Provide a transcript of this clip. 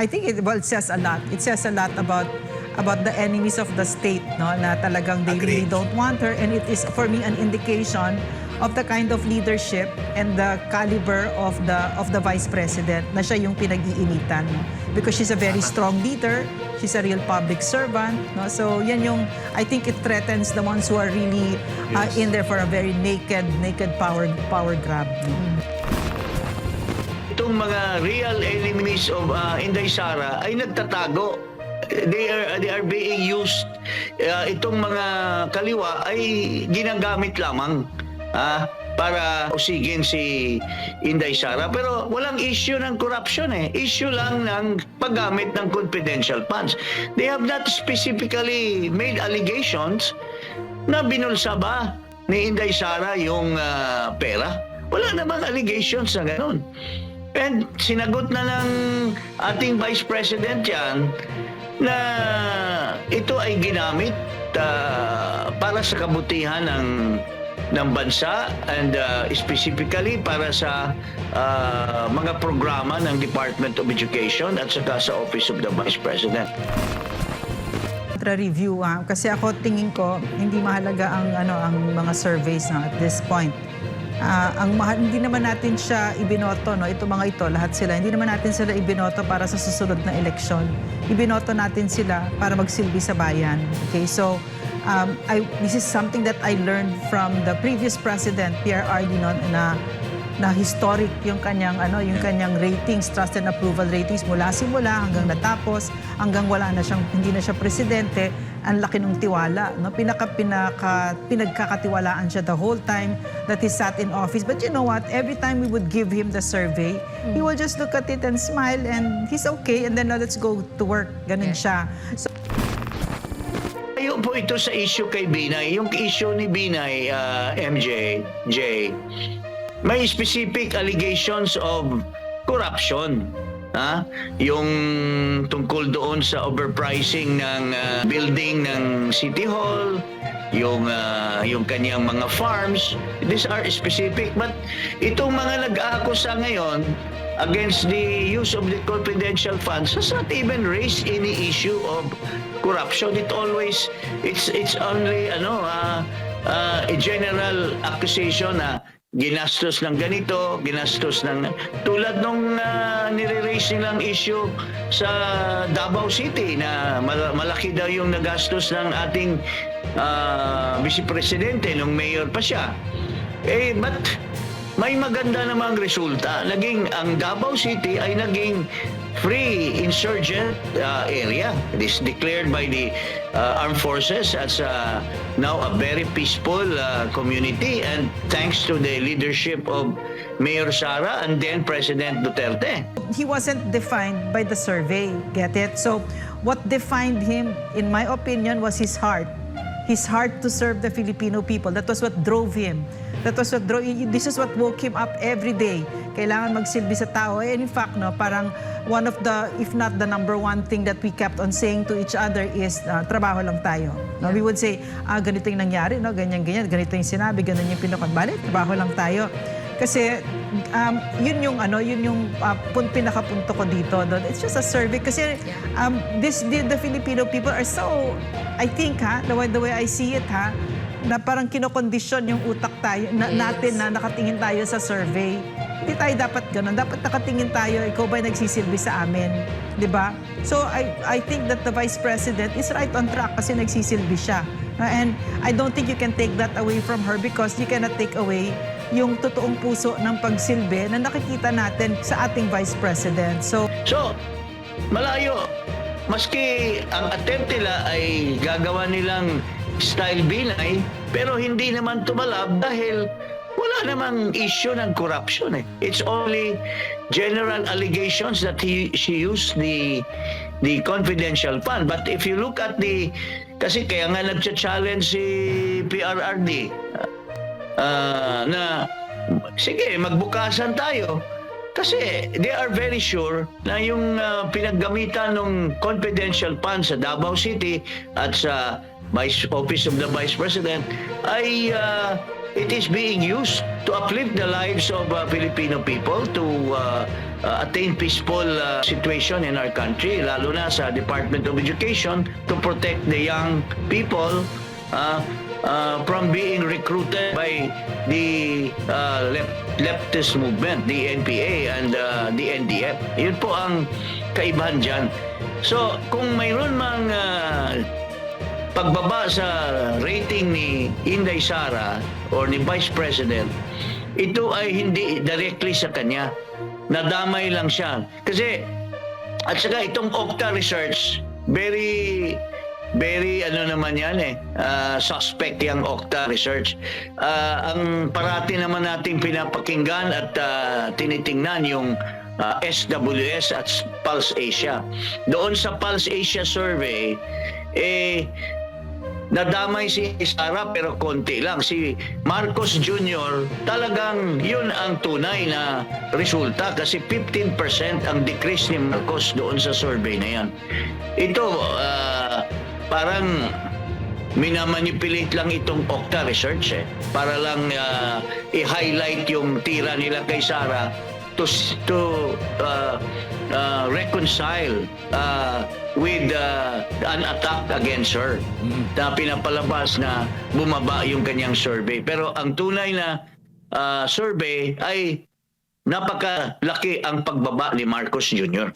I think it well it says a lot. It says a lot about about the enemies of the state, no, na talagang they really Agreed. don't want her, and it is for me an indication of the kind of leadership and the caliber of the of the vice president na siya yung pinag-iinitan no? because she's a very strong leader she's a real public servant no so yan yung I think it threatens the ones who are really uh, Yes. in there for a very naked naked power power grab no? Itong mga real enemies of uh, Inday Sara ay nagtatago. They are they are being used. Uh, itong mga kaliwa ay ginagamit lamang ah, para usigin si Inday Sara. Pero walang issue ng corruption eh. Issue lang ng paggamit ng confidential funds. They have not specifically made allegations na binulsa ba ni Inday Sara yung ah, pera. Wala namang allegations na ganun. And sinagot na ng ating Vice President yan na ito ay ginamit ah, para sa kabutihan ng ng bansa and ah, specifically para sa ah, mga programa ng Department of Education at saka sa Office of the Vice President. review ah. kasi ako tingin ko hindi mahalaga ang ano ang mga surveys na at this point. Ah, ang mahal, hindi naman natin siya ibinoto no ito mga ito lahat sila hindi naman natin sila ibinoto para sa susunod na eleksyon. Ibinoto natin sila para magsilbi sa bayan. Okay? So um, I, this is something that I learned from the previous president Pierre Ardinon na na historic yung kanyang ano yung kanyang ratings trust and approval ratings mula simula hanggang natapos hanggang wala na siyang hindi na siya presidente ang laki ng tiwala no? Pinaka pinaka pinagkakatiwalaan siya the whole time that he sat in office. But you know what? Every time we would give him the survey he will just look at it and smile and he's okay and then now let's go to work. Ganun siya. So Ayun po ito sa issue kay Binay. Yung issue ni Binay, ah, MJ, J, may specific allegations of corruption. Ha? Yung tungkol doon sa overpricing ng ah, building ng City Hall, yung ah, yung kanyang mga farms, these are specific. But itong mga nag-aakusa ngayon against the use of the confidential funds has not even raised any issue of corruption. It always, it's it's only ano ah, ah, a general accusation na ginastos ng ganito, ginastos ng tulad nung uh, nire-raise nilang issue sa Davao City na mal- malaki daw yung nagastos ng ating ah, vice presidente nung mayor pa siya. Eh, but may maganda namang resulta. Naging ang Davao City ay naging free insurgent uh, area. It is declared by the uh, armed forces as uh, now a very peaceful uh, community and thanks to the leadership of Mayor Sara and then President Duterte. he wasn't defined by the survey, get it? So what defined him, in my opinion, was his heart. His heart to serve the Filipino people. That was what drove him. That was what drove, this is what woke him up every day. Kailangan magsilbi sa tao. And in fact, no, parang one of the, if not the number one thing that we kept on saying to each other is, uh, trabaho lang tayo. No, We would say, ah, ganito yung nangyari, no? ganyan, ganyan, ganito yung sinabi, ganun yung pinakon. Bale, trabaho lang tayo. Kasi um, yun yung ano, yun yung uh, pun pinakapunto ko dito. No? It's just a survey kasi um, this the, the Filipino people are so I think ha, the way, the way I see it ha, na parang kinokondisyon yung utak tayo na, Yes. natin na nakatingin tayo sa survey. Hindi tayo dapat ganun. Dapat nakatingin tayo, ikaw ba nagsisilbi sa amin? 'Di ba? So I I think that the Vice President is right on track kasi nagsisilbi siya. Uh, And I don't think you can take that away from her because you cannot take away yung totoong puso ng pagsilbi na nakikita natin sa ating Vice President. So, So, malayo. Maski ang attempt nila ay gagawa nilang style binay, pero hindi naman tumalab dahil wala namang issue ng corruption eh. It's only general allegations that he she used the the confidential fund. But if you look at the kasi kaya nga nagcha-challenge si PRRD ah, na sige, magbukasan tayo. Kasi they are very sure na yung ah, pinaggamitan ng confidential funds sa Davao City at sa Vice Office of the Vice President ay ah, it is being used to uplift the lives of uh, Filipino people to uh, uh, attain peaceful uh, situation in our country, lalo na sa Department of Education to protect the young people uh, uh, from being recruited by the uh, left, leftist movement, the NPA and uh, the NDF. Yun po ang kaibahan dyan. So, kung mayroon mang uh, pagbaba sa rating ni Inday Sara or ni Vice President, ito ay hindi directly sa kanya. Nadamay lang siya. Kasi, at saka itong Okta Research, very very ano naman yan eh ah, suspect yung Okta Research Ah, ang parati naman nating pinapakinggan at ah, tinitingnan yung ah, SWS at Pulse Asia doon sa Pulse Asia survey eh nadamay si Sara pero konti lang. Si Marcos Jr. talagang yun ang tunay na resulta kasi 15% ang decrease ni Marcos doon sa survey na yan. Ito, ah, parang minamanipulate lang itong Okta Research eh, para lang ah, i-highlight yung tira nila kay Sara to to uh, uh, reconcile uh, with uh, an attack against her na pinapalabas na bumaba yung kanyang survey. Pero ang tunay na uh, survey ay napakalaki ang pagbaba ni Marcos Jr.